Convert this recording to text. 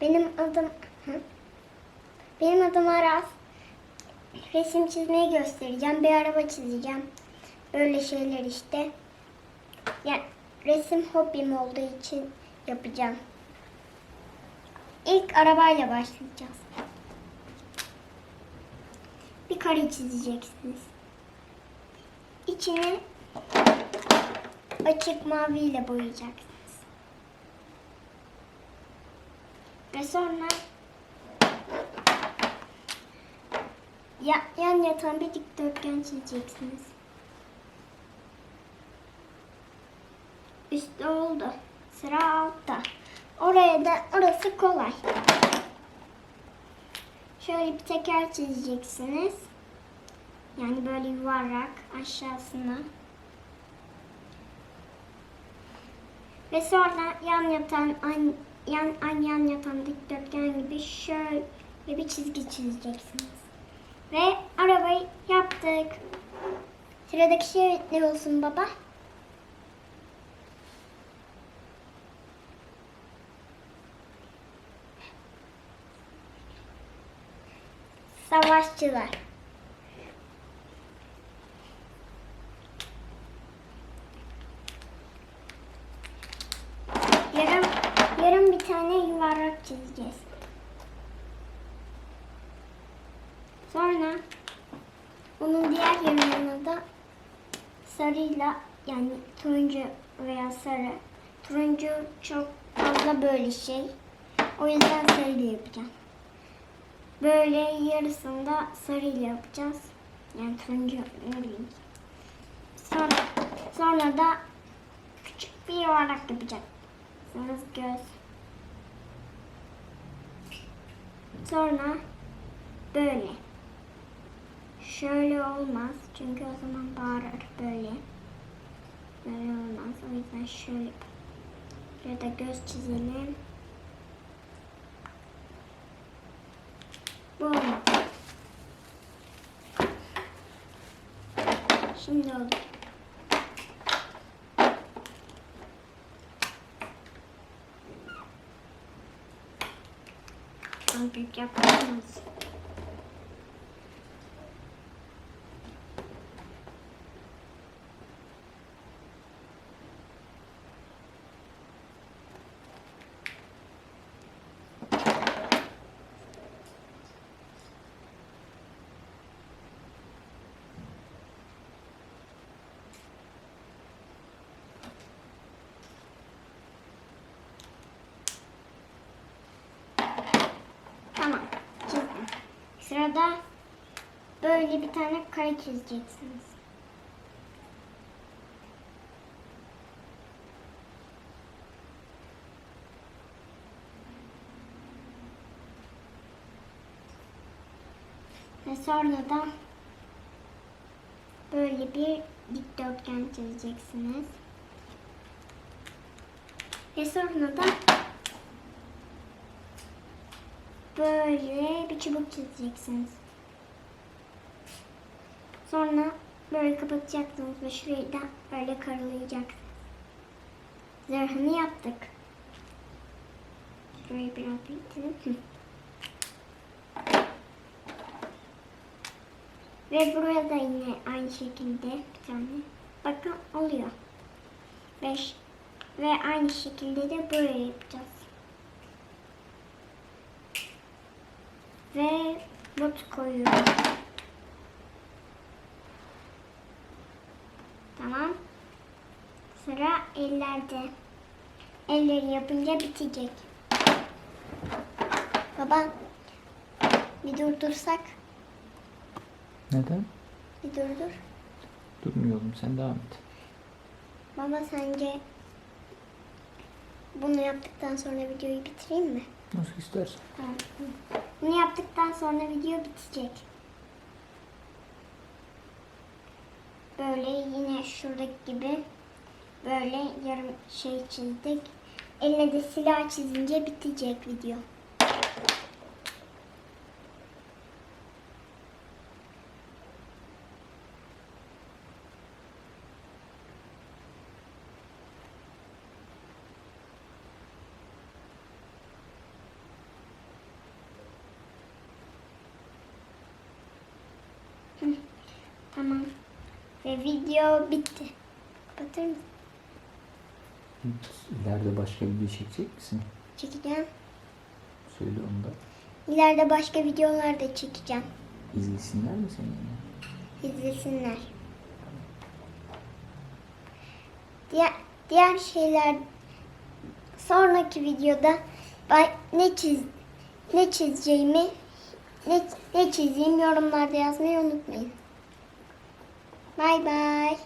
Benim adım? Benim adım Aras. Resim çizmeyi göstereceğim. Bir araba çizeceğim. Böyle şeyler işte. Yani resim hobim olduğu için yapacağım. İlk arabayla başlayacağız. Bir kare çizeceksiniz. İçini açık maviyle boyayacaksınız. Ve sonra ya, yan yatan bir dikdörtgen çizeceksiniz. Üstte oldu. Sıra altta. Oraya da orası kolay. Şöyle bir teker çizeceksiniz. Yani böyle yuvarlak aşağısına. Ve sonra yan yatan an, yan an yan yatan dikdörtgen gibi şöyle bir çizgi çizeceksiniz. Ve arabayı yaptık. Sıradaki şey ne olsun baba? Savaşçılar. Yarım, yarım bir tane yuvarlak çizeceğiz. Sonra onun diğer yanına da sarıyla yani turuncu veya sarı. Turuncu çok fazla böyle şey. O yüzden sarıyla yapacağım. Böyle yarısını da sarıyla yapacağız. Yani turuncu ne bileyim. Sonra, sonra da küçük bir yuvarlak yapacaksınız göz. Sonra böyle. Şöyle olmaz. Çünkü o zaman bağırır böyle. Böyle olmaz. O yüzden şöyle yapalım. Ya da göz çizelim. Bu olmadı. Şimdi oldu. Daha büyük yapamaz. Tamam. Sırada böyle bir tane kare çizeceksiniz. Ve sonra da böyle bir dikdörtgen çizeceksiniz. Ve sonra da böyle bir çubuk çizeceksiniz. Sonra böyle kapatacaksınız ve şurayı da böyle karalayacaksınız. Zırhını yaptık. Şurayı biraz. Hı. Ve buraya da yine aynı şekilde bir tane. Bakın oluyor. Beş. Ve aynı şekilde de böyle yapacağız. Ve but koyuyorum. Tamam. Sıra ellerde. Elleri yapınca bitecek. Baba bir durdursak. Neden? Bir durdur. Durmuyorum sen devam et. Baba sence bunu yaptıktan sonra videoyu bitireyim mi? Nasıl istersen. Bunu yaptıktan sonra video bitecek. Böyle yine şuradaki gibi böyle yarım şey çizdik. Eline de silah çizince bitecek video. Tamam. Ve video bitti. Kapatır mısın? İleride başka video çekecek misin? Çekeceğim. Söyle onu da. İleride başka videolar da çekeceğim. İzlesinler mi seni? İzlesinler. Diğer, diğer şeyler sonraki videoda ne çiz ne çizeceğimi ne, ne çizeyim yorumlarda yazmayı unutmayın. Bye bye.